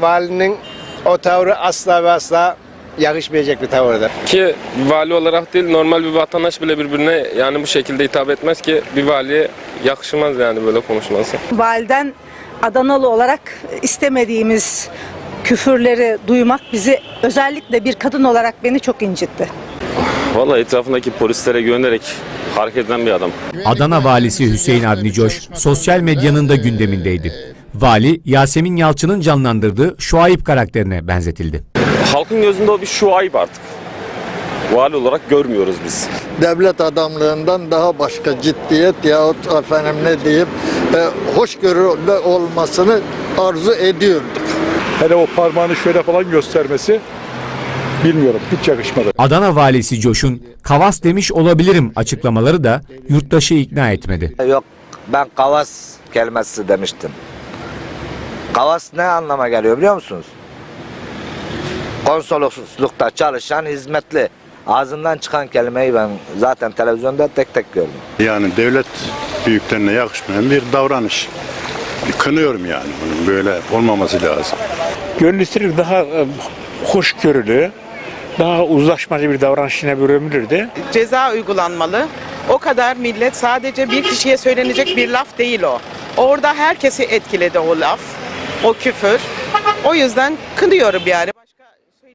Valinin o tavrı asla ve asla yakışmayacak bir tavırdır. Ki vali olarak değil normal bir vatandaş bile birbirine yani bu şekilde hitap etmez ki bir valiye yakışmaz yani böyle konuşması. Validen Adanalı olarak istemediğimiz küfürleri duymak bizi özellikle bir kadın olarak beni çok incitti. Vallahi etrafındaki polislere güvenerek hareket eden bir adam. Adana valisi Hüseyin Avni Coş sosyal medyanın da gündemindeydi. Vali Yasemin Yalçın'ın canlandırdığı Şuayb karakterine benzetildi. Halkın gözünde o bir şuayb artık. Vali olarak görmüyoruz biz. devlet adamlığından daha başka ciddiyet yahut efendim ne diyeyim e, hoşgörülü olmasını arzu ediyorduk. Hele o parmağını şöyle falan göstermesi bilmiyorum hiç yakışmadı. Adana valisi Coş'un kavas demiş olabilirim açıklamaları da yurttaşı ikna etmedi. Yok ben kavas kelimesi demiştim. Kavas ne anlama geliyor biliyor musunuz? Konsoloslukta çalışan hizmetli. Ağzından çıkan kelimeyi ben zaten televizyonda tek tek gördüm. Yani devlet büyüklerine yakışmayan bir davranış. Kınıyorum yani bunun böyle olmaması lazım. Gönlü daha e, hoşgörülü, daha uzlaşmacı bir davranışına bürünülürdü. ceza uygulanmalı. O kadar millet sadece bir kişiye söylenecek bir laf değil o. Orada herkesi etkiledi o laf, o küfür. O yüzden kınıyorum yani.